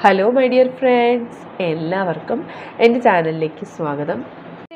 Hello my dear friends എല്ലാവർക്കും എന്റെ ചാനലിലേക്ക് സ്വാഗതം.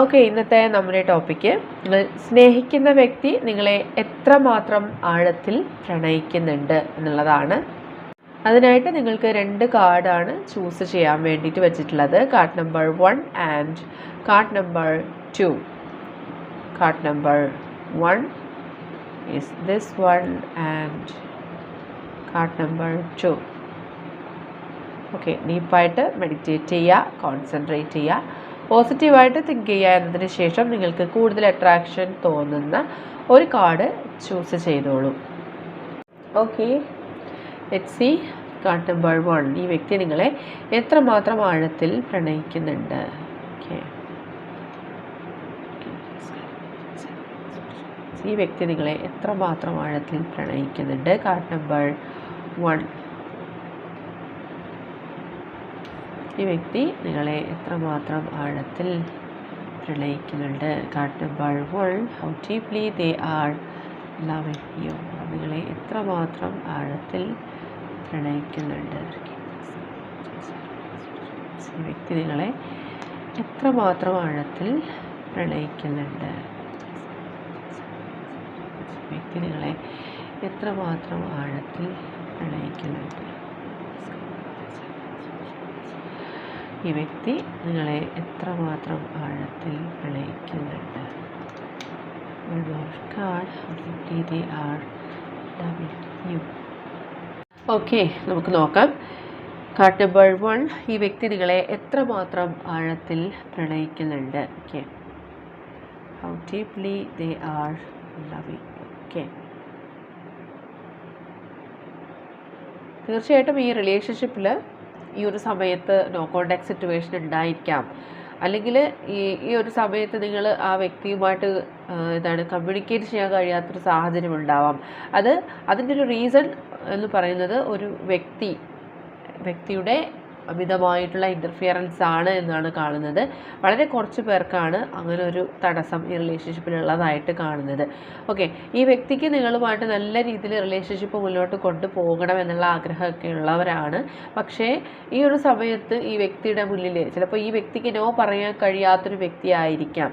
ഓക്കെ ഇന്നത്തെ നമ്മുടെ ടോപ്പിക്ക് നിങ്ങൾ സ്നേഹിക്കുന്ന വ്യക്തി നിങ്ങളെ എത്രമാത്രം ആഴത്തിൽ പ്രണയിക്കുന്നുണ്ട് എന്നുള്ളതാണ്. അതിനായിട്ട് നിങ്ങൾക്ക് രണ്ട് കാർഡാണ് ചൂസ് ചെയ്യാൻ വേണ്ടിയിട്ട് വെച്ചിട്ടുള്ളത്. Card number one and card number two card number one is this one and card number two okay ഡീപ്പായിട്ട് മെഡിറ്റേറ്റ് ചെയ്യുക കോൺസെൻട്രേറ്റ് ചെയ്യുക. പോസിറ്റീവായിട്ട് തിങ്ക് ചെയ്യുക എന്നതിന് ശേഷം നിങ്ങൾക്ക് കൂടുതൽ അട്രാക്ഷൻ തോന്നുന്ന ഒരു കാർഡ് ചൂസ് ചെയ്തോളൂ. Okay let see card number one ഈ വ്യക്തി നിങ്ങളെ എത്രമാത്രം ആഴത്തിൽ പ്രണയിക്കുന്നുണ്ട്? ഓക്കെ ഈ വ്യക്തി നിങ്ങളെ എത്രമാത്രം ആഴത്തിൽ പ്രണയിക്കുന്നുണ്ട്? കാർഡ് നമ്പർ വൺ ഈ വ്യക്തി നിങ്ങളെ എത്രമാത്രം ആഴത്തിൽ പ്രണയിക്കുന്നുണ്ട് കാട്ടുമ്പോൾ how deeply they are loving you നിങ്ങളെ എത്രമാത്രം ആഴത്തിൽ പ്രണയിക്കുന്നുണ്ട്. ഈ വ്യക്തി നിങ്ങളെ എത്രമാത്രം ആഴത്തിൽ പ്രണയിക്കുന്നുണ്ട്. വ്യക്തി നിങ്ങളെ എത്രമാത്രം ആഴത്തിൽ പ്രണയിക്കുന്നുണ്ട്. ഈ വ്യക്തി നിങ്ങളെ എത്രമാത്രം ആഴത്തിൽ പ്രണയിക്കുന്നുണ്ട്. ഓക്കെ നമുക്ക് നോക്കാം. കാർഡ് നമ്പർ വൺ ഈ വ്യക്തി നിങ്ങളെ എത്രമാത്രം ആഴത്തിൽ പ്രണയിക്കുന്നുണ്ട്. Okay how deeply they are loving okay തീർച്ചയായിട്ടും ഈ റിലേഷൻഷിപ്പിൽ ഈ ഒരു സമയത്ത് നോ കോണ്ടാക്ട് സിറ്റുവേഷൻ ഉണ്ടായിരിക്കാം അല്ലെങ്കിൽ ഈ ഈ ഒരു സമയത്ത് നിങ്ങൾ ആ വ്യക്തിയുമായിട്ട് ഇതാണ് കമ്മ്യൂണിക്കേറ്റ് ചെയ്യാൻ കഴിയാത്തൊരു സാഹചര്യം ഉണ്ടാവാം അത് അതിന്റെ ഒരു റീസൺ എന്ന് പറയുന്നത് ഒരു വ്യക്തി വ്യക്തിയുടെ അമിതമായിട്ടുള്ള ഇന്റർഫിയറൻസ് ആണ് എന്നാണ് കാണുന്നത്. വളരെ കുറച്ച് പേർക്കാണ് അങ്ങനെ ഒരു തടസ്സം ഈ റിലേഷൻഷിപ്പിലുള്ളതായിട്ട് കാണുന്നത്. ഓക്കെ ഈ വ്യക്തിക്ക് നിങ്ങളുമായിട്ട് നല്ല രീതിയിൽ റിലേഷൻഷിപ്പ് മുന്നോട്ട് കൊണ്ടുപോകണം എന്നുള്ള ആഗ്രഹമൊക്കെ ഉള്ളവരാണ്. പക്ഷേ ഈ ഒരു സമയത്ത് ഈ വ്യക്തിയുടെ മുന്നിൽ ചിലപ്പോൾ ഈ വ്യക്തിക്ക് നോ പറയാൻ കഴിയാത്തൊരു വ്യക്തിയായിരിക്കാം.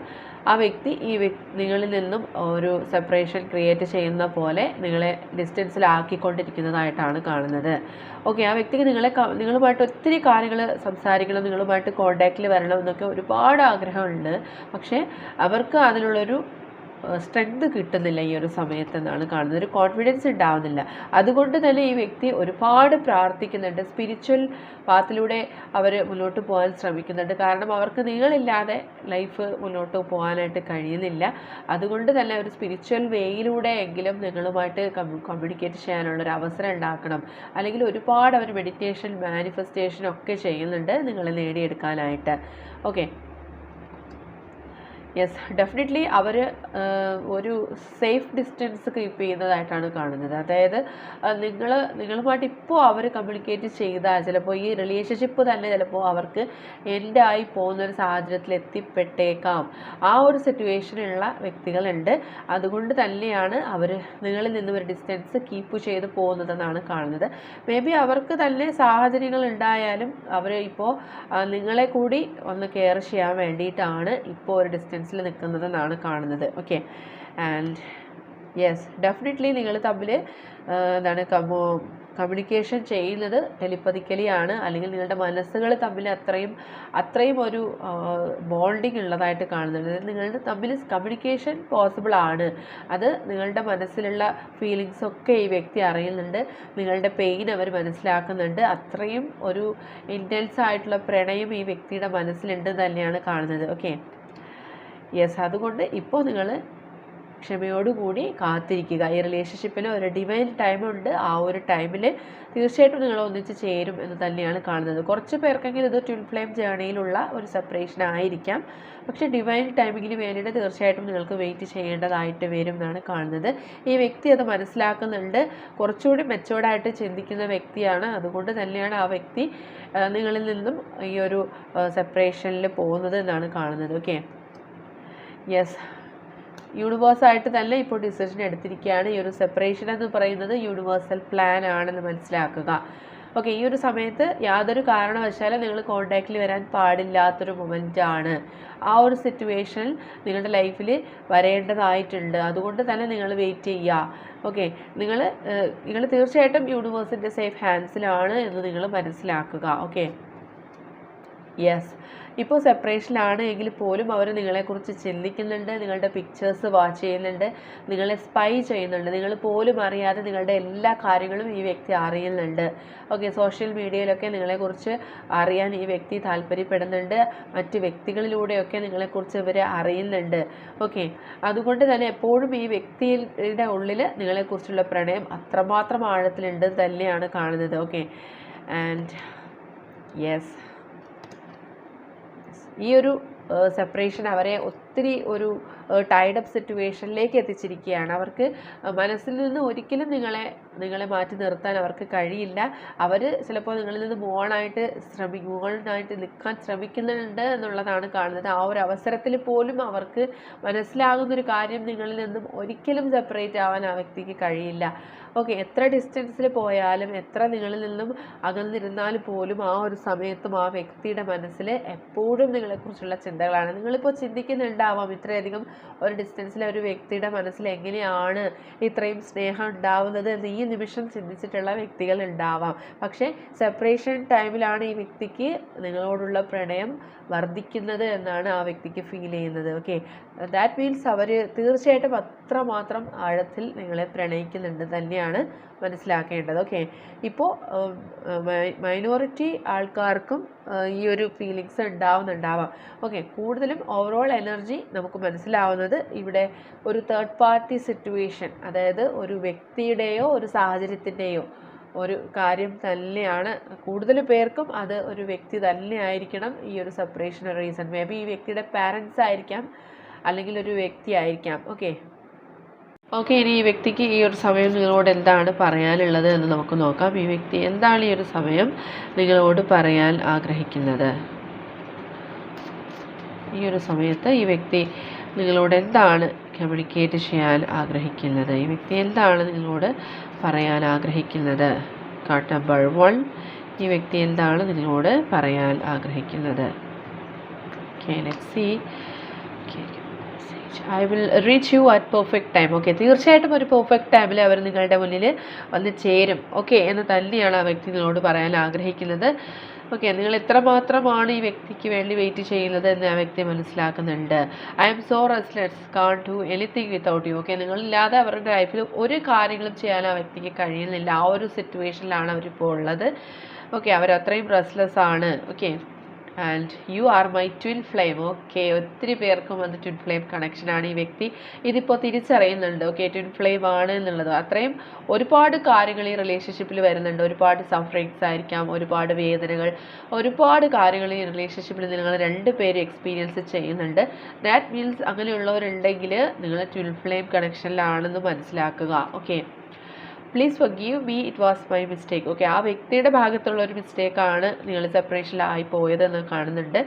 ആ വ്യക്തി ഈ നിങ്ങളിൽ നിന്നും ഒരു സെപ്പറേഷൻ ക്രിയേറ്റ് ചെയ്യുന്ന പോലെ നിങ്ങളെ ഡിസ്റ്റൻസിലാക്കിക്കൊണ്ടിരിക്കുന്നതായിട്ടാണ് കാണുന്നത്. ഓക്കെ ആ വ്യക്തിക്ക് നിങ്ങളെ നിങ്ങളുമായിട്ട് ഒത്തിരി കാര്യങ്ങൾ സംസാരിക്കണം നിങ്ങളുമായിട്ട് കോണ്ടാക്റ്റിൽ വരണം എന്നൊക്കെ ഒരുപാട് ആഗ്രഹമുണ്ട്. പക്ഷേ അവർക്ക് അതിനുള്ളൊരു സ്ട്രെങ്ത് കിട്ടുന്നില്ല ഈ ഒരു സമയത്ത് എന്നാണ് കാണുന്നത്. ഒരു കോൺഫിഡൻസ് ഉണ്ടാവുന്നില്ല. അതുകൊണ്ട് തന്നെ ഈ വ്യക്തി ഒരുപാട് പ്രാർത്ഥിക്കുന്നുണ്ട്. സ്പിരിച്വൽ പാത്തിലൂടെ അവർ മുന്നോട്ട് പോകാൻ ശ്രമിക്കുന്നുണ്ട്. കാരണം അവർക്ക് നിങ്ങളില്ലാതെ ലൈഫ് മുന്നോട്ട് പോകാനായിട്ട് കഴിയുന്നില്ല. അതുകൊണ്ട് തന്നെ ഒരു സ്പിരിച്വൽ വേയിലൂടെ എങ്കിലും നിങ്ങളുമായിട്ട് കമ്മ്യൂണിക്കേറ്റ് ചെയ്യാനുള്ള ഒരു അവസരം ഉണ്ടാക്കണം. അല്ലെങ്കിൽ ഒരുപാട് അവർ മെഡിറ്റേഷൻ മാനിഫെസ്റ്റേഷൻ ഒക്കെ ചെയ്യുന്നുണ്ട് നിങ്ങളെ നേടിയെടുക്കാനായിട്ട്. ഓക്കെ യെസ് ഡെഫിനറ്റ്ലി അവർ ഒരു സേഫ് ഡിസ്റ്റൻസ് കീപ്പ് ചെയ്യുന്നതായിട്ടാണ് കാണുന്നത്. അതായത് നിങ്ങൾ നിങ്ങളുമായിട്ട് ഇപ്പോൾ അവർ കമ്മ്യൂണിക്കേറ്റ് ചെയ്താൽ ചിലപ്പോൾ ഈ റിലേഷൻഷിപ്പ് തന്നെ ചിലപ്പോൾ അവർക്ക് എൻഡായി പോകുന്ന ഒരു സാഹചര്യത്തിൽ എത്തിപ്പെട്ടേക്കാം. ആ ഒരു സിറ്റുവേഷനുള്ള വ്യക്തികളുണ്ട്. അതുകൊണ്ട് തന്നെയാണ് അവർ നിങ്ങളിൽ നിന്നും ഒരു ഡിസ്റ്റൻസ് കീപ്പ് ചെയ്ത് പോകുന്നതെന്നാണ് കാണുന്നത്. മേ ബി അവർക്ക് തന്നെ സാഹചര്യങ്ങൾ ഉണ്ടായാലും അവർ ഇപ്പോൾ നിങ്ങളെ കൂടി ഒന്ന് കെയർ ചെയ്യാൻ വേണ്ടിയിട്ടാണ് ഇപ്പോൾ ഒരു ഡിസ്റ്റൻസിൽ നിൽക്കുന്നതെന്നാണ് കാണുന്നത്. ഓക്കെ ആൻഡ് യെസ് ഡെഫിനറ്റ്ലി നിങ്ങൾ തമ്മിൽ എന്താണ് കമോ കമ്മ്യൂണിക്കേഷൻ ചെയ്യുന്നത് ടെലിപ്പതിക്കലി ആണ് അല്ലെങ്കിൽ നിങ്ങളുടെ മനസ്സുകൾ തമ്മിൽ അത്രയും അത്രയും ഒരു ബോണ്ടിങ് ഉള്ളതായിട്ട് കാണുന്നുണ്ട്. നിങ്ങളുടെ തമ്മിൽ കമ്മ്യൂണിക്കേഷൻ പോസിബിൾ ആണ്. അത് നിങ്ങളുടെ മനസ്സിലുള്ള ഫീലിങ്സ് ഒക്കെ ഈ വ്യക്തി അറിയുന്നുണ്ട്. നിങ്ങളുടെ പെയിൻ അവർ മനസ്സിലാക്കുന്നുണ്ട്. അത്രയും ഒരു ഇന്റൻസ് ആയിട്ടുള്ള പ്രണയം ഈ വ്യക്തിയുടെ മനസ്സിലുണ്ട് തന്നെയാണ് കാണുന്നത്. ഓക്കെ യെസ് അതുകൊണ്ട് ഇപ്പോൾ നിങ്ങൾ ക്ഷമയോടുകൂടി കാത്തിരിക്കുക. ഈ റിലേഷൻഷിപ്പിൽ ഒരു ഡിവൈൻ ടൈമുണ്ട് ആ ഒരു ടൈമിൽ തീർച്ചയായിട്ടും നിങ്ങൾ ഒന്നിച്ച് ചേരും എന്ന് തന്നെയാണ് കാണുന്നത്. കുറച്ച് പേർക്കെങ്കിലും ഇത് ട്വിൻ ഫ്ലെയിം ജേണിയിലുള്ള ഒരു സെപ്പറേഷൻ ആയിരിക്കാം. പക്ഷേ ഡിവൈൻ ടൈമിങ്ങിന് വേണ്ടിയിട്ട് തീർച്ചയായിട്ടും നിങ്ങൾക്ക് വെയിറ്റ് ചെയ്യേണ്ടതായിട്ട് വരും എന്നാണ് കാണുന്നത്. ഈ വ്യക്തി അത് മനസ്സിലാക്കുന്നുണ്ട്. കുറച്ചുകൂടി മെച്ചോർഡായിട്ട് ചിന്തിക്കുന്ന വ്യക്തിയാണ്. അതുകൊണ്ട് തന്നെയാണ് ആ വ്യക്തി നിങ്ങളിൽ നിന്നും ഈ ഒരു സെപ്പറേഷനിൽ പോകുന്നത് എന്നാണ് കാണുന്നത്. ഓക്കെ യെസ് യൂണിവേഴ്സായിട്ട് തന്നെ ഇപ്പോൾ ഡിസിഷൻ എടുത്തിരിക്കുകയാണ്. ഈ ഒരു സെപ്പറേഷൻ എന്ന് പറയുന്നത് യൂണിവേഴ്സൽ പ്ലാൻ ആണെന്ന് മനസ്സിലാക്കുക. ഓക്കെ ഈ ഒരു സമയത്ത് യാതൊരു കാരണവശാലും നിങ്ങൾ കോണ്ടാക്റ്റിൽ വരാൻ പാടില്ലാത്തൊരു മൊമെന്റ് ആണ്. ആ ഒരു സിറ്റുവേഷനിൽ നിങ്ങളുടെ ലൈഫിൽ വരേണ്ടതായിട്ടുണ്ട്. അതുകൊണ്ട് തന്നെ നിങ്ങൾ വെയിറ്റ് ചെയ്യുക. ഓക്കെ നിങ്ങൾ നിങ്ങൾ തീർച്ചയായിട്ടും യൂണിവേഴ്സിന്റെ സേഫ് ഹാൻഡ്സിലാണ് എന്ന് നിങ്ങൾ മനസ്സിലാക്കുക. ഓക്കെ യെസ് ഇപ്പോൾ സെപ്പറേഷനിലാണ് എങ്കിൽ പോലും അവർ നിങ്ങളെക്കുറിച്ച് ചിന്തിക്കുന്നുണ്ട് നിങ്ങളുടെ പിക്ചേഴ്സ് വാച്ച് ചെയ്യുന്നുണ്ട് നിങ്ങളെ സ്പൈ ചെയ്യുന്നുണ്ട്. നിങ്ങൾ പോലും അറിയാതെ നിങ്ങളുടെ എല്ലാ കാര്യങ്ങളും ഈ വ്യക്തി അറിയുന്നുണ്ട്. ഓക്കെ സോഷ്യൽ മീഡിയയിലൊക്കെ നിങ്ങളെക്കുറിച്ച് അറിയാൻ ഈ വ്യക്തി താല്പര്യപ്പെടുന്നുണ്ട്. മറ്റ് വ്യക്തികളിലൂടെയൊക്കെ നിങ്ങളെക്കുറിച്ച് ഇവർ അറിയുന്നുണ്ട്. ഓക്കെ അതുകൊണ്ട് തന്നെ എപ്പോഴും ഈ വ്യക്തിയുടെ ഉള്ളിൽ നിങ്ങളെക്കുറിച്ചുള്ള പ്രണയം അത്രമാത്രം ആഴത്തിലുണ്ട് തന്നെയാണ് കാണുന്നത്. ഓക്കെ ആൻഡ് യെസ് ഈ ഒരു സെപ്പറേഷൻ അവരെ ഒത്തിരി ഒരു ടൈഡപ്പ് സിറ്റുവേഷനിലേക്ക് എത്തിച്ചിരിക്കുകയാണ്. അവർക്ക് മനസ്സിൽ നിന്ന് ഒരിക്കലും നിങ്ങളെ നിങ്ങളെ മാറ്റി നിർത്താൻ അവർക്ക് കഴിയില്ല. അവർ ചിലപ്പോൾ നിങ്ങളിൽ നിന്ന് മോണായിട്ട് ശ്രമി മോണായിട്ട് നിൽക്കാൻ ശ്രമിക്കുന്നുണ്ട് എന്നുള്ളതാണ് കാണുന്നത്. ആ ഒരു അവസരത്തിൽ പോലും അവർക്ക് മനസ്സിലാകുന്നൊരു കാര്യം നിങ്ങളിൽ നിന്നും ഒരിക്കലും സെപ്പറേറ്റ് ആവാൻ ആ വ്യക്തിക്ക് കഴിയില്ല. ഓക്കെ എത്ര ഡിസ്റ്റൻസിൽ പോയാലും എത്ര നിങ്ങളിൽ നിന്നും അകന്നിരുന്നാൽ പോലും ആ ഒരു സമയത്തും ആ വ്യക്തിയുടെ മനസ്സിൽ എപ്പോഴും നിങ്ങളെക്കുറിച്ചുള്ള ചിന്തകളാണ്. നിങ്ങളിപ്പോൾ ചിന്തിക്കുന്നുണ്ടാവാം ഇത്രയധികം ഒരു ഡിസ്റ്റൻസിലെ ഒരു വ്യക്തിയുടെ മനസ്സിൽ എങ്ങനെയാണ് ഇത്രയും സ്നേഹം ഉണ്ടാവുന്നത് എന്ന് ഈ നിമിഷം ചിന്തിച്ചിട്ടുള്ള വ്യക്തികൾ ഉണ്ടാവാം. പക്ഷേ സെപ്പറേഷൻ ടൈമിലാണ് ഈ വ്യക്തിക്ക് നിങ്ങളോടുള്ള പ്രണയം വർദ്ധിക്കുന്നത് എന്നാണ് ആ വ്യക്തിക്ക് ഫീൽ ചെയ്യുന്നത്. ഓക്കെ ദാറ്റ് മീൻസ് അവർ തീർച്ചയായിട്ടും അത്രമാത്രം ആഴത്തിൽ നിങ്ങളെ പ്രണയിക്കുന്നുണ്ട് തന്നെയാണ്. മനസ്സിലാക്കേണ്ടത്. ഓക്കെ. ഇപ്പോൾ മൈനോറിറ്റി ആൾക്കാർക്കും ഈ ഒരു ഫീലിങ്സ് ഉണ്ടാവുന്നുണ്ടാവാം. ഓക്കെ. കൂടുതലും ഓവറോൾ എനർജി നമുക്ക് മനസ്സിലാവുന്നത് ഇവിടെ ഒരു തേർഡ് പാർട്ടി സിറ്റുവേഷൻ അതായത് ഒരു വ്യക്തിയുടെയോ ഒരു സാഹചര്യത്തിന്റെയോ ഒരു കാര്യം തന്നെയാണ്. കൂടുതൽ പേർക്കും അത് ഒരു വ്യക്തി തന്നെ ആയിരിക്കണം. ഈ ഒരു സെപ്പറേഷൻ റീസൺ മേ ബി ഈ വ്യക്തിയുടെ പാരൻസ് ആയിരിക്കാം അല്ലെങ്കിൽ ഒരു വ്യക്തി ആയിരിക്കാം. ഓക്കെ. ഓക്കെ ഇനി ഈ വ്യക്തിക്ക് ഈ ഒരു സമയം നിങ്ങളോട് എന്താണ് പറയാനുള്ളത് എന്ന് നമുക്ക് നോക്കാം. ഈ വ്യക്തി എന്താണ് ഈ ഒരു സമയം നിങ്ങളോട് പറയാൻ ആഗ്രഹിക്കുന്നത്? ഈ ഒരു സമയത്ത് ഈ വ്യക്തി നിങ്ങളോട് എന്താണ് കമ്മ്യൂണിക്കേറ്റ് ചെയ്യാൻ ആഗ്രഹിക്കുന്നത്? ഈ വ്യക്തി എന്താണ് നിങ്ങളോട് പറയാൻ ആഗ്രഹിക്കുന്നത്? കാർഡ് നമ്പർ വൺ ഈ വ്യക്തി എന്താണ് നിങ്ങളോട് പറയാൻ ആഗ്രഹിക്കുന്നത്? Okay see I will reach you at perfect time okay തീർച്ചയായിട്ടും ഒരു പെർഫെക്റ്റ് ടൈമിൽ അവർ നിങ്ങളുടെ മുന്നിൽ വന്ന് ചേരും ഓക്കെ എന്ന് തന്നെയാണ് ആ വ്യക്തി നിങ്ങളോട് പറയാൻ ആഗ്രഹിക്കുന്നത് ഓക്കെ നിങ്ങൾ എത്രമാത്രമാണ് ഈ വ്യക്തിക്ക് വേണ്ടി വെയിറ്റ് ചെയ്യുന്നത് എന്ന് ആ വ്യക്തി മനസ്സിലാക്കുന്നുണ്ട്. I'm so restless can't do anything without you okay നിങ്ങളില്ലാതെ അവരുടെ ലൈഫിൽ ഒരു കാര്യങ്ങളും ചെയ്യാൻ ആ വ്യക്തിക്ക് കഴിയുന്നില്ല. ആ ഒരു സിറ്റുവേഷനിലാണ് അവരിപ്പോൾ ഉള്ളത് ഓക്കെ അവരത്രയും റെസ്ലെസ് ആണ് okay and you are my twin flame okay ഒത്തിരി പേർക്കും അത് ട്വിൻ ഫ്ലെയിം കണക്ഷനാണ് ഈ വ്യക്തി. ഇതിപ്പോൾ തിരിച്ചറിയുന്നുണ്ട് ഓക്കെ ട്വിൻ ഫ്ലെയിം ആണ് എന്നുള്ളത്. അത്രയും ഒരുപാട് കാര്യങ്ങൾ ഈ റിലേഷൻഷിപ്പിൽ വരുന്നുണ്ട്. ഒരുപാട് സഫറിങ്സ് ആയിരിക്കാം ഒരുപാട് വേദനകൾ ഒരുപാട് കാര്യങ്ങൾ ഈ റിലേഷൻഷിപ്പിൽ നിങ്ങൾ രണ്ട് പേര് എക്സ്പീരിയൻസ് ചെയ്യുന്നുണ്ട്. ദാറ്റ് മീൻസ് അങ്ങനെയുള്ളവരുണ്ടെങ്കിൽ നിങ്ങൾ ട്വിൻ ഫ്ലെയിം കണക്ഷനിലാണെന്ന് മനസ്സിലാക്കുക okay please forgive me it was my mistake okay ആ വ്യക്തിയുടെ ഭാഗത്തുള്ള ഒരു മിസ്റ്റേക്കാണ് നിങ്ങൾ സെപ്പറേഷനിലായി പോയതെന്ന് കാണുന്നുണ്ട്.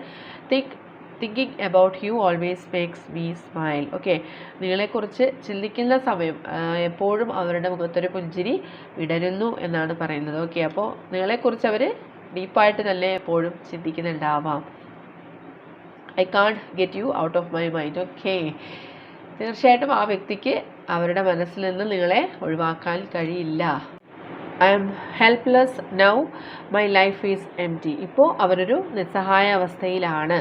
Think thinking about you always makes me smile okay നിങ്ങളെക്കുറിച്ച് ചിന്തിക്കുന്ന സമയം എപ്പോഴും അവരുടെ മുഖത്തൊരു പുഞ്ചിരി വിടരുന്നു എന്നാണ് പറയുന്നത്. ഓക്കെ അപ്പോൾ നിങ്ങളെക്കുറിച്ച് അവർ ഡീപ്പായിട്ട് തന്നെ എപ്പോഴും ചിന്തിക്കുന്നുണ്ടാവാം. I can't get you out of my mind okay തീർച്ചയായിട്ടും ആ വ്യക്തിക്ക് അവരുടെ മനസ്സിൽ നിന്ന് നിങ്ങളെ ഒഴിവാക്കാൻ കഴിയില്ല. I'm helpless now my life is empty ഇപ്പോൾ അവരൊരു നിസ്സഹായ അവസ്ഥയിലാണ്.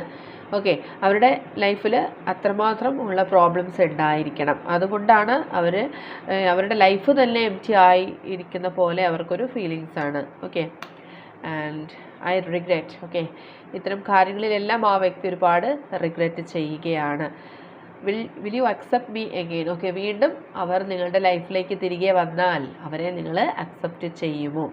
ഓക്കെ അവരുടെ ലൈഫിൽ അത്രമാത്രം ഉള്ള പ്രോബ്ലംസ് ഉണ്ടായിരിക്കണം. അതുകൊണ്ടാണ് അവർ അവരുടെ ലൈഫ് തന്നെ എം ടി ആയി ഇരിക്കുന്ന പോലെ അവർക്കൊരു ഫീലിങ്സ് ആണ്. Okay and I regret okay ഇത്തരം കാര്യങ്ങളിലെല്ലാം ആ വ്യക്തി ഒരുപാട് റിഗ്രറ്റ് ചെയ്യുകയാണ്. Will will you accept me again okay വീണ്ടും അവർ നിങ്ങളുടെ ലൈഫിലേക്ക് തിരികെ വന്നാൽ അവരെ നിങ്ങൾ അക്സെപ്റ്റ് ചെയ്യുമോ?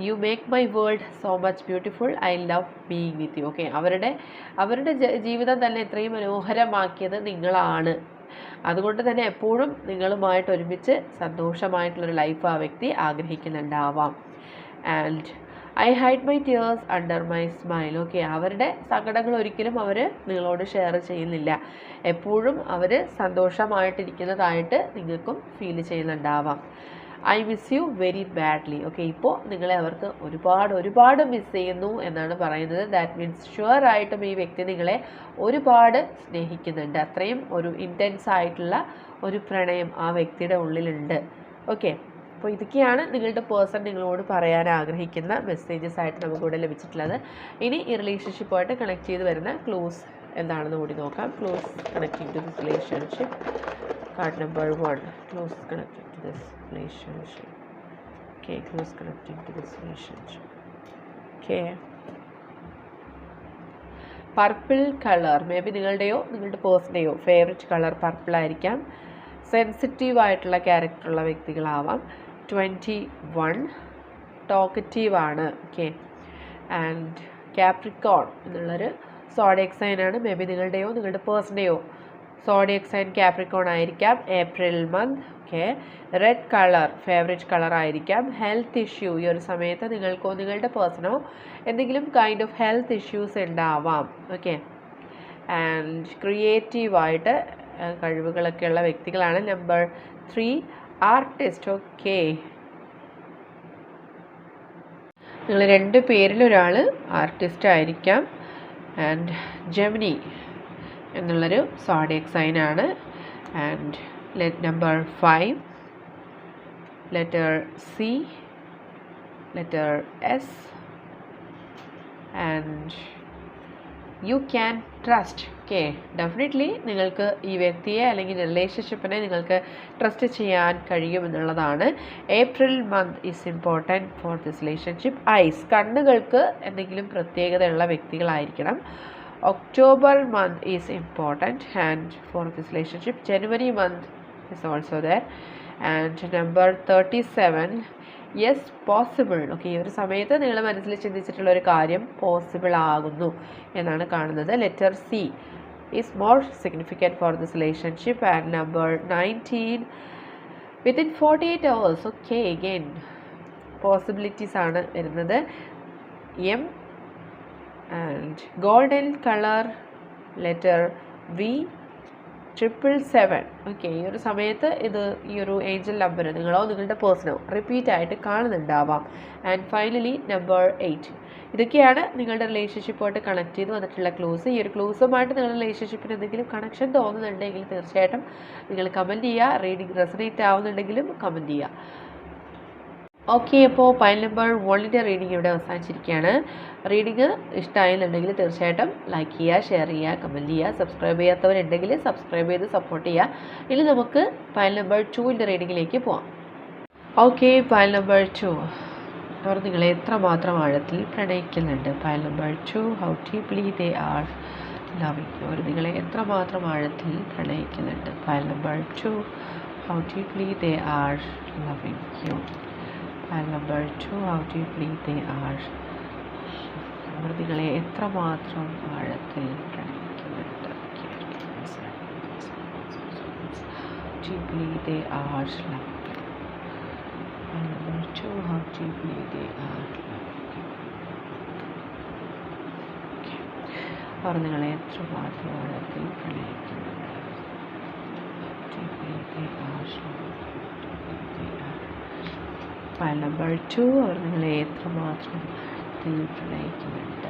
You make my world so much beautiful I love being with you okay അവരുടെ അവരുടെ ജീവിതം തന്നെ ഇത്രയും മനോഹരമാക്കിയത് നിങ്ങളാണ്. അതുകൊണ്ട് തന്നെ എപ്പോഴും നിങ്ങളുമായിട്ട് ഒരുമിച്ച് സന്തോഷമായിട്ടുള്ളൊരു ലൈഫ് ആ വ്യക്തി ആഗ്രഹിക്കുന്നുണ്ടാവാം. And I hide my tears under my smile okay അവരുടെ സങ്കടങ്ങൾ ഒരിക്കലും അവർ നിങ്ങളോട് ഷെയർ ചെയ്യുന്നില്ല. എപ്പോഴും അവർ സന്തോഷമായിട്ടിരിക്കുന്നതായിട്ട് നിങ്ങൾക്കും feel ചെയ്യുന്നുണ്ടാവാം. I miss you very badly okay ഇപ്പോൾ നിങ്ങളെ അവർക്ക് ഒരുപാട് ഒരുപാട് മിസ് ചെയ്യുന്നു എന്നാണ് പറയുന്നത്. ദാറ്റ് മീൻസ് ഷുവർ ആയിട്ടും ഈ വ്യക്തി നിങ്ങളെ ഒരുപാട് സ്നേഹിക്കുന്നുണ്ട്. അത്രയും ഒരു ഇന്റൻസ് ആയിട്ടുള്ള ഒരു പ്രണയം ആ വ്യക്തിയുടെ ഉള്ളിലുണ്ട്. ഓക്കെ അപ്പോൾ ഇതൊക്കെയാണ് നിങ്ങളുടെ പേഴ്സൺ നിങ്ങളോട് പറയാൻ ആഗ്രഹിക്കുന്ന മെസ്സേജസ് ആയിട്ട് നമുക്കിവിടെ ലഭിച്ചിട്ടുള്ളത്. ഇനി ഈ റിലേഷൻഷിപ്പുമായിട്ട് കണക്ട് ചെയ്ത് വരുന്ന ക്ലോസ് എന്താണെന്ന് കൂടി നോക്കാം. Close connecting to this relationship card number one close connecting to this relationship okay close connecting to this relationship okay purple colour maybe നിങ്ങളുടെയോ നിങ്ങളുടെ പേഴ്സന്റെയോ ഫേവററ്റ് കളർ പർപ്പിൾ ആയിരിക്കാം. സെൻസിറ്റീവ് ആയിട്ടുള്ള ക്യാരക്ടറുള്ള വ്യക്തികളാവാം. ട്വന്റി വൺ ടോക്കറ്റീവ് ആണ്. ഓക്കെ ആൻഡ് ക്യാപ്രിക്കോൺ എന്നുള്ളൊരു zodiac സൈനാണ് may be നിങ്ങളുടെയോ നിങ്ങളുടെ പേഴ്സന്റെയോ സോഡിയക് സൈൻ ക്യാപ്രിക്കോൺ ആയിരിക്കാം. April month okay red colour favourite colour ആയിരിക്കാം. ഹെൽത്ത് ഇഷ്യൂ ഈ ഒരു സമയത്ത് നിങ്ങൾക്കോ നിങ്ങളുടെ പേഴ്സണോ എന്തെങ്കിലും കൈൻഡ് ഓഫ് ഹെൽത്ത് ഇഷ്യൂസ് ഉണ്ടാവാം. ഓക്കെ ആൻഡ് ക്രിയേറ്റീവായിട്ട് കഴിവുകളൊക്കെയുള്ള വ്യക്തികളാണ്. Number three artist okay. നിങ്ങൾ രണ്ട് പേരിൽ ഒരാൾ ആർട്ടിസ്റ്റ് ആയിരിക്കാം. ആൻഡ് ജെമിനി എന്നുള്ളൊരു zodiac സൈനാണ് and let number five letter C letter S. And you can trust okay definitely നിങ്ങൾക്ക് ഈ വ്യക്തിയെ അല്ലെങ്കിൽ റിലേഷൻഷിപ്പിനെ നിങ്ങൾക്ക് ട്രസ്റ്റ് ചെയ്യാൻ കഴിയുമെന്നുള്ളതാണ് April month is important for this relationship eyes കണ്ണുകൾക്ക് എന്തെങ്കിലും പ്രത്യേകതയുള്ള വ്യക്തികളായിരിക്കണം. October month is important and for this relationship January month is also there and number thirty seven yes possible okay ഈ ഒരു സമയത്ത് നിങ്ങൾ മനസ്സിൽ ചിന്തിച്ചിട്ടുള്ള ഒരു കാര്യം പോസിബിൾ ആകുന്നു എന്നാണ് കാണുന്നത്. Letter C is more significant for this relationship and number nineteen within forty eight hours okay again possibilities ആണ് വരുന്നത്. M and golden colour letter V triple seven okay ഈ ഒരു സമയത്ത് ഇത് ഈ ഒരു ഏഞ്ചൽ നമ്പർ നിങ്ങളോ നിങ്ങളുടെ പേഴ്സണോ റിപ്പീറ്റ് ആയിട്ട് കാണുന്നുണ്ടാവാം. ആൻഡ് ഫൈനലി നമ്പർ എയ്റ്റ് ഇതൊക്കെയാണ് നിങ്ങളുടെ റിലേഷൻഷിപ്പുമായിട്ട് കണക്ട് ചെയ്ത് വന്നിട്ടുള്ള ക്ലൂസ് ഈ ഒരു ക്ലൂസുമായിട്ട് നിങ്ങളുടെ റിലേഷൻഷിപ്പിന് എന്തെങ്കിലും കണക്ഷൻ തോന്നുന്നുണ്ടെങ്കിൽ തീർച്ചയായിട്ടും നിങ്ങൾ കമന്റ് ചെയ്യുക. റീഡിങ് റെസനേറ്റ് ആവുന്നുണ്ടെങ്കിലും കമന്റ് ചെയ്യുക. ഓക്കെ അപ്പോൾ പൈൽ നമ്പർ വണ്ണിന്റെ റീഡിംഗ് ഇവിടെ അവസാനിച്ചിരിക്കുകയാണ്. റീഡിങ് ഇഷ്ടമായെന്നുണ്ടെങ്കിൽ തീർച്ചയായിട്ടും ലൈക്ക് ചെയ്യുക ഷെയർ ചെയ്യുക കമന്റ് ചെയ്യുക സബ്സ്ക്രൈബ് ചെയ്യാത്തവരുണ്ടെങ്കിൽ സബ്സ്ക്രൈബ് ചെയ്ത് സപ്പോർട്ട് ചെയ്യുക. ഇനി നമുക്ക് പൈൽ നമ്പർ ടുവിന്റെ റീഡിങ്ങിലേക്ക് പോവാം. ഓക്കെ പൈൽ നമ്പർ ടു അവർ നിങ്ങളെ എത്രമാത്രം ആഴത്തിൽ പ്രണയിക്കുന്നുണ്ട്. Pile number two how deeply they are loving അവർ നിങ്ങളെ എത്രമാത്രം ആഴത്തിൽ പ്രണയിക്കുന്നുണ്ട്. Pile number two how deeply they are loving you pile number two how they are അവർ നിങ്ങളെ എത്രമാത്രം ആഴത്തിൽ പ്രണയിക്കുന്നുണ്ട് deeply they are loved. And number two, how deeply they are loved. അവർ നിങ്ങളെ എത്രമാത്രം ആഴത്തിൽ പ്രണയിക്കുന്നുണ്ട് Deeply they are loved. They are Two, അവർ നിങ്ങളെ എത്രമാത്രം നിങ്ങൾ പ്രണയിക്കുന്നുണ്ട്.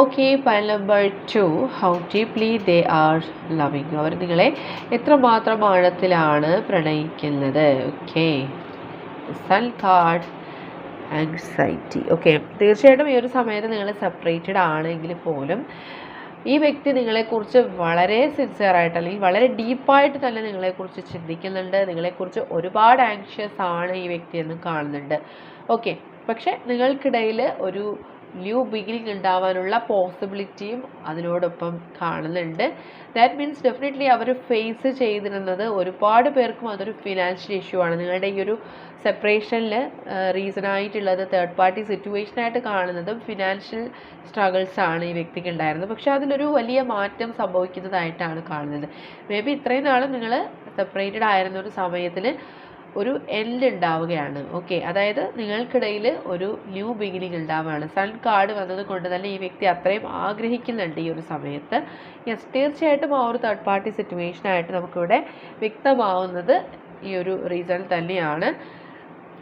Okay pile number two how deeply they are loving അവർ നിങ്ങളെ എത്രമാത്രം ആഴത്തിലാണ് പ്രണയിക്കുന്നത്. Okay sun card anxiety okay തീർച്ചയായിട്ടും ഈ ഒരു സമയത്ത് നിങ്ങൾ സെപ്പറേറ്റഡ് ആണെങ്കിൽ പോലും ഈ വ്യക്തി നിങ്ങളെക്കുറിച്ച് വളരെ സിൻസിയറായിട്ട് അല്ലെങ്കിൽ വളരെ ഡീപ്പായിട്ട് തന്നെ നിങ്ങളെക്കുറിച്ച് ചിന്തിക്കുന്നുണ്ട്. നിങ്ങളെക്കുറിച്ച് ഒരുപാട് ആങ്ഷ്യസ് ആണ് ഈ വ്യക്തി എന്ന് കാണുന്നുണ്ട്. ഓക്കെ പക്ഷേ നിങ്ങൾക്കിടയിൽ ഒരു ന്യൂ ബിഗിനിങ് ഉണ്ടാവാനുള്ള പോസിബിലിറ്റിയും അതിനോടൊപ്പം കാണുന്നുണ്ട്. ദാറ്റ് മീൻസ് ഡെഫിനറ്റ്ലി അവർ ഫേസ് ചെയ്തിരുന്നത് ഒരുപാട് പേർക്കും അതൊരു ഫിനാൻഷ്യൽ ഇഷ്യൂ ആണ്. നിങ്ങളുടെ ഈ ഒരു സെപ്പറേഷനിൽ റീസൺ ആയിട്ടുള്ളത് തേർഡ് പാർട്ടി സിറ്റുവേഷനായിട്ട് കാണുന്നതും ഫിനാൻഷ്യൽ സ്ട്രഗിൾസ് ആണ് ഈ വ്യക്തിക്ക് ഉണ്ടായിരുന്നത് പക്ഷെ അതിലൊരു വലിയ മാറ്റം സംഭവിക്കുന്നതായിട്ടാണ് കാണുന്നത്. മേ ബി ഇത്രയും നാളും നിങ്ങൾ സെപ്പറേറ്റഡ് ആയിരുന്ന ഒരു സമയത്തിൽ ഒരു എൻഡ് ഉണ്ടാവുകയാണ് ഓക്കെ അതായത് നിങ്ങൾക്കിടയിൽ ഒരു ന്യൂ ബിഗിനിങ് ഉണ്ടാവുകയാണ് സൺ കാർഡ് വന്നത് കൊണ്ട് തന്നെ ഈ വ്യക്തി അത്രയും ആഗ്രഹിക്കുന്നുണ്ട് ഈ ഒരു സമയത്ത്. യെസ് തീർച്ചയായിട്ടും ആ ഒരു തേർഡ് പാർട്ടി സിറ്റുവേഷനായിട്ട് നമുക്കിവിടെ വ്യക്തമാവുന്നത് ഈ ഒരു റീസൺ തന്നെയാണ്.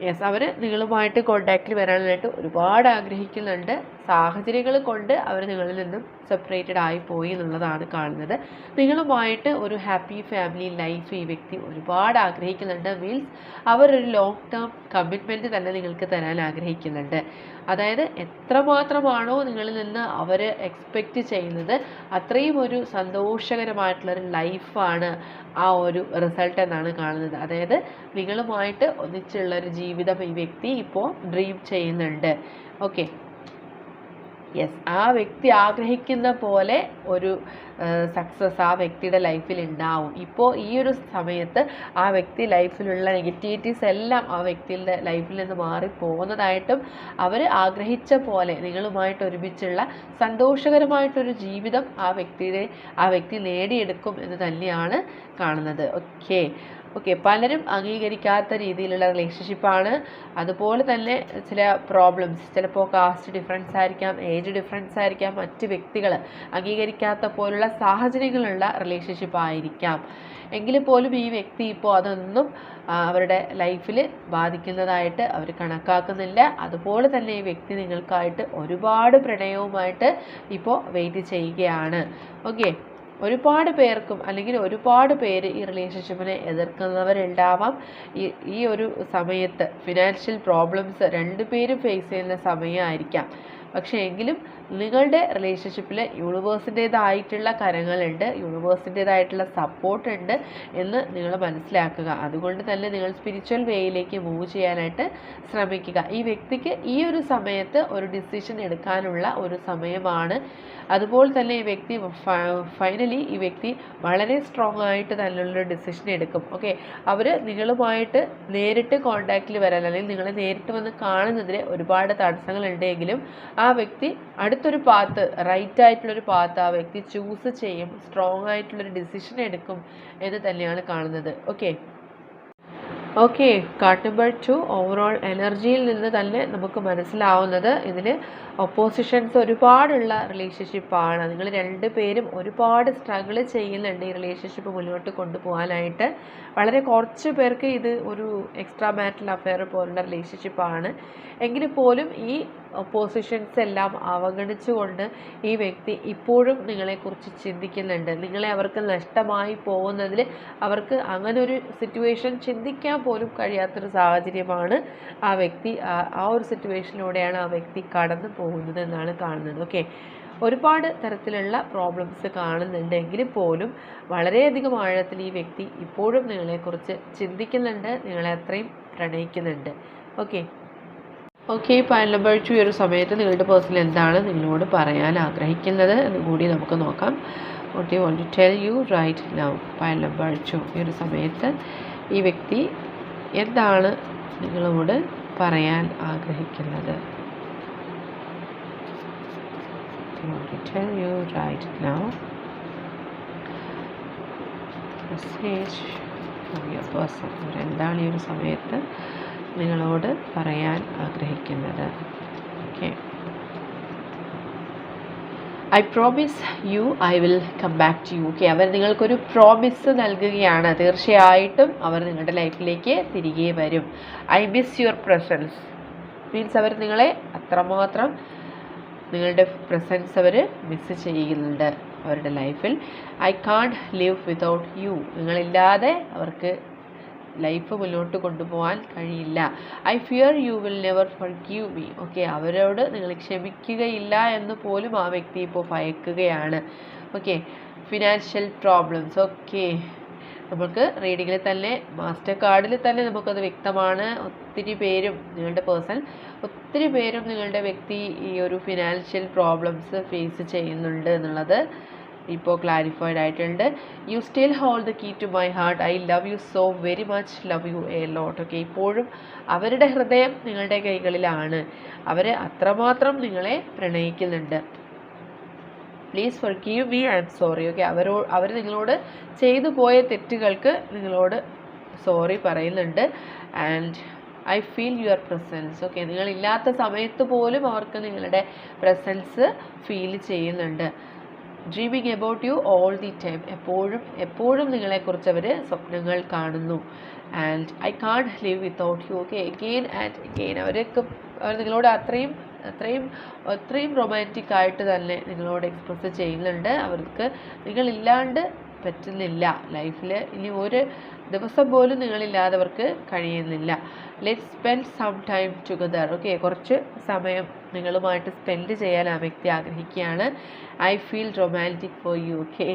യെസ് അവർ നിങ്ങളുമായിട്ട് കോണ്ടാക്റ്റിൽ വരാനായിട്ട് ഒരുപാട് ആഗ്രഹിക്കുന്നുണ്ട്. സാഹചര്യങ്ങൾ കൊണ്ട് അവർ നിങ്ങളിൽ നിന്നും സെപ്പറേറ്റഡ് ആയി പോയി എന്നുള്ളതാണ് കാണുന്നത്. നിങ്ങളുമായിട്ട് ഒരു ഹാപ്പി ഫാമിലി ലൈഫ് ഈ വ്യക്തി ഒരുപാട് ആഗ്രഹിക്കുന്നുണ്ട്. മീൻസ് അവരൊരു ലോങ് ടേം കമ്മിറ്റ്മെന്റ് തന്നെ നിങ്ങൾക്ക് തരാൻ ആഗ്രഹിക്കുന്നുണ്ട്. അതായത് എത്രമാത്രമാണോ നിങ്ങളിൽ നിന്ന് അവർ എക്സ്പെക്റ്റ് ചെയ്യുന്നത് അത്രയും ഒരു സന്തോഷകരമായിട്ടുള്ളൊരു ലൈഫാണ് ആ ഒരു റിസൾട്ട് എന്നാണ് കാണുന്നത്. അതായത് നിങ്ങളുമായിട്ട് ഒന്നിച്ചുള്ള ഒരു ജീവിതം ഈ വ്യക്തി ഇപ്പോൾ ഡ്രീം ചെയ്യുന്നുണ്ട്. ഓക്കെ യെസ് ആ വ്യക്തി ആഗ്രഹിക്കുന്ന പോലെ ഒരു സക്സസ് ആ വ്യക്തിയുടെ ലൈഫിൽ ഉണ്ടാവും ഇപ്പോൾ ഈ ഒരു സമയത്ത് ആ വ്യക്തി ലൈഫിലുള്ള നെഗറ്റിവിറ്റീസ് എല്ലാം ആ വ്യക്തിയുടെ ലൈഫിൽ നിന്ന് മാറി പോകുന്നതായിട്ടും അവർ ആഗ്രഹിച്ച പോലെ നിങ്ങളുമായിട്ട് ഒരുമിച്ചുള്ള സന്തോഷകരമായിട്ടൊരു ജീവിതം ആ വ്യക്തിയുടെ ആ വ്യക്തി നേടിയെടുക്കും എന്ന് തന്നെയാണ് കാണുന്നത്. ഓക്കെ ഓക്കെ പലരും അംഗീകരിക്കാത്ത രീതിയിലുള്ള റിലേഷൻഷിപ്പാണ് അതുപോലെ തന്നെ ചില പ്രോബ്ലംസ് ചിലപ്പോൾ കാസ്റ്റ് ഡിഫറൻസ് ആയിരിക്കാം ഏജ് ഡിഫറൻസ് ആയിരിക്കാം മറ്റ് വ്യക്തികൾ അംഗീകരിക്കാത്ത പോലുള്ള സാഹചര്യങ്ങളുള്ള റിലേഷൻഷിപ്പ് ആയിരിക്കാം. എങ്കിൽ പോലും ഈ വ്യക്തി ഇപ്പോൾ അതൊന്നും അവരുടെ ലൈഫിൽ ബാധിക്കുന്നതായിട്ട് അവർ കണക്കാക്കുന്നില്ല. അതുപോലെ തന്നെ ഈ വ്യക്തി നിങ്ങൾക്കായിട്ട് ഒരുപാട് പ്രണയവുമായിട്ട് ഇപ്പോൾ വെയിറ്റ് ചെയ്യുകയാണ്. ഓക്കെ ഒരുപാട് പേർക്കും അല്ലെങ്കിൽ ഒരുപാട് പേര് ഈ റിലേഷൻഷിപ്പിനെ എതിർക്കുന്നവരുണ്ടാവാം. ഈ ഈ ഒരു സമയത്ത് ഫിനാൻഷ്യൽ പ്രോബ്ലംസ് രണ്ടുപേരും ഫേസ് ചെയ്യുന്ന സമയമായിരിക്കാം. പക്ഷേ എങ്കിലും നിങ്ങളുടെ റിലേഷൻഷിപ്പിൽ യൂണിവേഴ്സിന്റേതായിട്ടുള്ള കരങ്ങളുണ്ട് യൂണിവേഴ്സിന്റേതായിട്ടുള്ള സപ്പോർട്ട് ഉണ്ട് എന്ന് നിങ്ങൾ മനസ്സിലാക്കുക. അതുകൊണ്ട് തന്നെ നിങ്ങൾ സ്പിരിച്വൽ വേയിലേക്ക് മൂവ് ചെയ്യാനായിട്ട് ശ്രമിക്കുക. ഈ വ്യക്തിക്ക് ഈ ഒരു സമയത്ത് ഒരു ഡിസിഷൻ എടുക്കാനുള്ള ഒരു സമയമാണ്. അതുപോലെ തന്നെ ഈ വ്യക്തി ഫൈനലി ഈ വ്യക്തി വളരെ സ്ട്രോങ് ആയിട്ട് നല്ലൊരു ഡിസിഷൻ എടുക്കും. ഓക്കെ അവർ നിങ്ങളുമായിട്ട് നേരിട്ട് കോണ്ടാക്റ്റിൽ വരാൻ അല്ലെങ്കിൽ നിങ്ങളെ നേരിട്ട് വന്ന് കാണുന്നതിന് ഒരുപാട് തടസ്സങ്ങളുണ്ടെങ്കിലും ആ വ്യക്തി അടുത്തൊരു പാത്ത് റൈറ്റ് ആയിട്ടുള്ളൊരു പാത്ത് ആ വ്യക്തി ചൂസ് ചെയ്യും സ്ട്രോങ് ആയിട്ടുള്ളൊരു ഡിസിഷൻ എടുക്കും എന്ന് തന്നെയാണ് കാണുന്നത്. Okay okay card number two overall എനർജിയിൽ നിന്ന് തന്നെ നമുക്ക് മനസ്സിലാവുന്നത് ഇതിൽ ഒപ്പോസിഷൻസ് ഒരുപാടുള്ള റിലേഷൻഷിപ്പാണ് നിങ്ങൾ രണ്ട് പേരും ഒരുപാട് സ്ട്രഗിൾ ചെയ്യുന്നുണ്ട് ഈ റിലേഷൻഷിപ്പ് മുന്നോട്ട് കൊണ്ടുപോകാനായിട്ട്. വളരെ കുറച്ച് പേർക്ക് ഇത് ഒരു എക്സ്ട്രാ മാരിറ്റൽ അഫെയർ പോലുള്ള റിലേഷൻഷിപ്പാണ് എങ്കിൽ പോലും ഈ ഒപ്പോസിഷൻസ് എല്ലാം അവഗണിച്ചുകൊണ്ട് ഈ വ്യക്തി ഇപ്പോഴും നിങ്ങളെക്കുറിച്ച് ചിന്തിക്കുന്നുണ്ട്. നിങ്ങളെ അവർക്ക് നഷ്ടമായി പോകുന്നതിൽ അവർക്ക് അങ്ങനൊരു സിറ്റുവേഷൻ ചിന്തിക്കാൻ പോലും കഴിയാത്തൊരു സാഹചര്യമാണ് ആ വ്യക്തി ആ ഒരു സിറ്റുവേഷനിലൂടെയാണ് ആ വ്യക്തി കടന്നു പോകുന്നത് എന്നാണ് കാണുന്നത്. ഓക്കെ ഒരുപാട് തരത്തിലുള്ള പ്രോബ്ലംസ് കാണുന്നുണ്ടെങ്കിൽ പോലും വളരെയധികം ആഴത്തിൽ ഈ വ്യക്തി ഇപ്പോഴും നിങ്ങളെക്കുറിച്ച് ചിന്തിക്കുന്നുണ്ട്. നിങ്ങളെ അത്രയും പ്രണയിക്കുന്നുണ്ട്. ഓക്കെ ഓക്കെ ടു ഈ ഒരു സമയത്ത് നിങ്ങളുടെ പേഴ്സണൽ എന്താണ് നിങ്ങളോട് പറയാൻ ആഗ്രഹിക്കുന്നത്? എന്ന് കൂടി നമുക്ക് നോക്കാം. What you want to tell you right now to ഈ ഒരു സമയത്ത് ഈ വ്യക്തി എന്താണ് നിങ്ങളോട് പറയാൻ ആഗ്രഹിക്കുന്നത്? എന്താണ് ഈ ഒരു സമയത്ത് നിങ്ങളോട് പറയാൻ ആഗ്രഹിക്കുന്നത്. Okay I promise you I will come back to you okay അവർ നിങ്ങൾക്കൊരു പ്രോമിസ് നൽകുകയാണ്. തീർച്ചയായിട്ടും അവർ നിങ്ങളുടെ ലൈഫിലേക്ക് തിരികെ വരും. I miss your presence means അവർ നിങ്ങളെ അത്രമാത്രം നിങ്ങളുടെ പ്രസൻസ് അവർ മിസ് ചെയ്യുന്നുണ്ട് അവരുടെ ലൈഫിൽ. I can't live without you നിങ്ങളില്ലാതെ അവർക്ക് ലൈഫ് മുന്നോട്ട് കൊണ്ടുപോകാൻ കഴിയില്ല. I fear you will never forgive me okay അവരോട് നിങ്ങൾ ക്ഷമിക്കുകയില്ല എന്ന് പോലും ആ വ്യക്തി ഇപ്പോൾ ഭയക്കുകയാണ്. ഓക്കെ ഫിനാൻഷ്യൽ പ്രോബ്ലംസ് ഓക്കെ നമുക്ക് റീഡിങ്ങിൽ തന്നെ മാസ്റ്റർ കാർഡിൽ തന്നെ നമുക്കത് വ്യക്തമാണ്. ഒത്തിരി പേരും നിങ്ങളുടെ പേഴ്സൺ ഒത്തിരി പേരും നിങ്ങളുടെ വ്യക്തി ഈ ഒരു ഫിനാൻഷ്യൽ പ്രോബ്ലംസ് ഫേസ് ചെയ്യുന്നുണ്ട് എന്നുള്ളത് ഇപ്പോൾ ക്ലാരിഫൈഡ് ആയിട്ടുണ്ട്. You still hold the key to my heart I love you so very much love you a lot okay ഇപ്പോഴും അവരുടെ ഹൃദയം നിങ്ങളുടെ കൈകളിലാണ്. അവർ അത്രമാത്രം നിങ്ങളെ പ്രണയിക്കുന്നുണ്ട്. Please forgive me I'm sorry okay അവരോ അവർ നിങ്ങളോട് ചെയ്തു പോയ തെറ്റുകൾക്ക് നിങ്ങളോട് സോറി പറയുന്നുണ്ട്. And I feel your presence okay നിങ്ങളില്ലാത്ത സമയത്ത് പോലും അവർക്ക് നിങ്ങളുടെ പ്രസൻസ് ഫീൽ ചെയ്യുന്നുണ്ട്. Dreaming about you all the time എപ്പോഴും എപ്പോഴും നിങ്ങളെക്കുറിച്ച് അവർ സ്വപ്നങ്ങൾ കാണുന്നു. And I can't live without you okay again and again അവരൊക്കെ അവർ നിങ്ങളോട് അത്രയും അത്രയും അത്രയും റൊമാന്റിക് ആയിട്ട് തന്നെ നിങ്ങളോട് എക്സ്പ്രസ് ചെയ്യുന്നുണ്ട്. അവർക്ക് നിങ്ങളില്ലാണ്ട് പറ്റുന്നില്ല. ലൈഫിൽ ഇനി ഒരു ദിവസം പോലും നിങ്ങളില്ലാതെവർക്ക് കഴിയുന്നില്ല. Let spend some time together okay കുറച്ച് സമയം നിങ്ങളുമായിട്ട് സ്പെൻഡ് ചെയ്യാൻ ആ വ്യക്തി ആഗ്രഹിക്കുകയാണ്. I feel romantic for you okay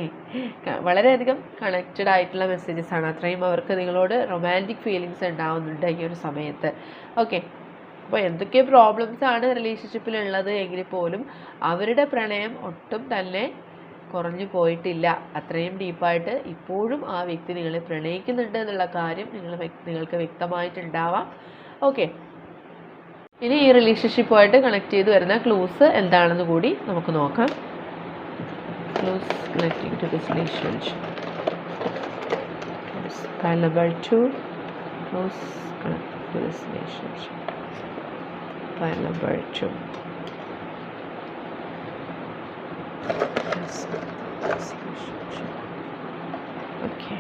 വളരെയധികം കണക്റ്റഡ് ആയിട്ടുള്ള മെസ്സേജസ് ആണ്. അത്രയും അവർക്ക് നിങ്ങളോട് റൊമാന്റിക് ഫീലിങ്സ് ഉണ്ടാവുന്നുണ്ട് ഈ ഒരു സമയത്ത്. ഓക്കെ അപ്പോൾ എന്തൊക്കെ പ്രോബ്ലംസ് ആണ് റിലേഷൻഷിപ്പിലുള്ളത് എങ്കിൽ പോലും അവരുടെ പ്രണയം ഒട്ടും തന്നെ കുറഞ്ഞു പോയിട്ടില്ല. അത്രയും ഡീപ്പായിട്ട് ഇപ്പോഴും ആ വ്യക്തി നിങ്ങളെ പ്രണയിക്കുന്നുണ്ട് എന്നുള്ള കാര്യം നിങ്ങൾ നിങ്ങൾക്ക് വ്യക്തമായിട്ടുണ്ടാവാം. ഓക്കെ. ഇനി ഈ റിലേഷൻഷിപ്പുമായിട്ട് കണക്ട് ചെയ്ത് വരുന്ന ക്ലൂസ് എന്താണെന്ന് കൂടി നമുക്ക് നോക്കാം. Clues connecting to this relationship number two clues connect to this relationship relationship. File Okay.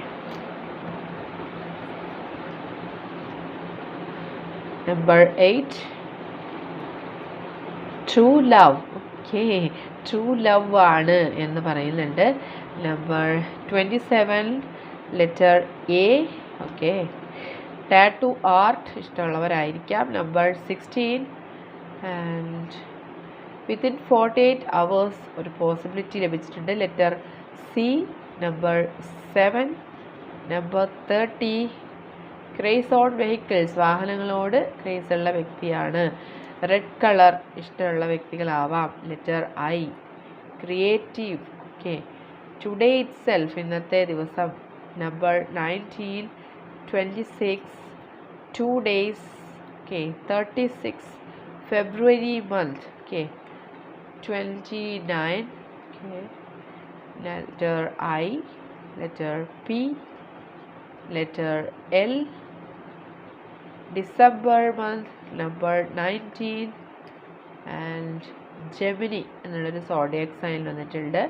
Number eight. True love okay true love ആണ് എന്ന് പറയുന്നുണ്ട്. Number twenty seven letter A okay tattoo art ഇഷ്ടമുള്ളവരായിരിക്കാം. Number sixteen and within forty eight hours ഒരു possibility ലഭിച്ചിട്ടുണ്ട്. Letter C number seven number thirty craze on vehicles വാഹനങ്ങളോട് craze ഉള്ള വ്യക്തിയാണ്. Red colour ഇഷ്ടമുള്ള വ്യക്തികളാവാം. Letter I creative okay today itself ഇന്നത്തെ ദിവസം number nineteen twenty six two days okay thirty six February month okay twenty nine okay letter I letter P letter L. December month number 19 and Gemini എന്നുള്ളൊരു zodiac സൈനിൽ വന്നിട്ടുണ്ട്.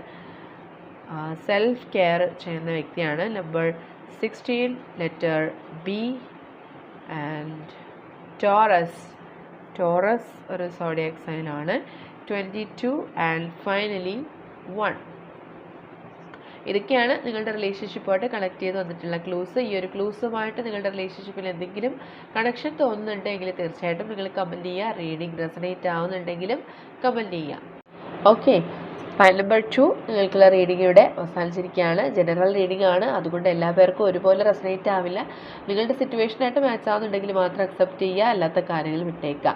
Self care ചെയ്യുന്ന വ്യക്തിയാണ്. Number sixteen letter B and Taurus Taurus ഒരു zodiac sign ആണ്. Twenty and finally one ഇതൊക്കെയാണ് നിങ്ങളുടെ റിലേഷൻഷിപ്പുമായിട്ട് connect ചെയ്ത് വന്നിട്ടുള്ള ക്ലൂസ് ഈ ഒരു ക്ലൂസുമായിട്ട് നിങ്ങളുടെ റിലേഷൻഷിപ്പിൽ എന്തെങ്കിലും കണക്ഷൻ തോന്നുന്നുണ്ടെങ്കിൽ തീർച്ചയായിട്ടും നിങ്ങൾ കമന്റ് ചെയ്യുക റീഡിംഗ് റെസനേറ്റ് ആവുന്നുണ്ടെങ്കിലും കമന്റ് ചെയ്യുക. ഓക്കെ ഫയൽ നമ്പർ ടു നിങ്ങൾക്കുള്ള റീഡിംഗ് ഇവിടെ അവസാനിച്ചിരിക്കുകയാണ്. ജനറൽ റീഡിംഗ് ആണ്. അതുകൊണ്ട് എല്ലാ പേർക്കും ഒരുപോലെ റെസനേറ്റ് ആവില്ല. നിങ്ങളുടെ സിറ്റുവേഷനായിട്ട് മാച്ച് ആവുന്നുണ്ടെങ്കിൽ മാത്രം അക്സെപ്റ്റ് ചെയ്യുക അല്ലാത്ത കാര്യങ്ങൾ വിട്ടേക്കുക.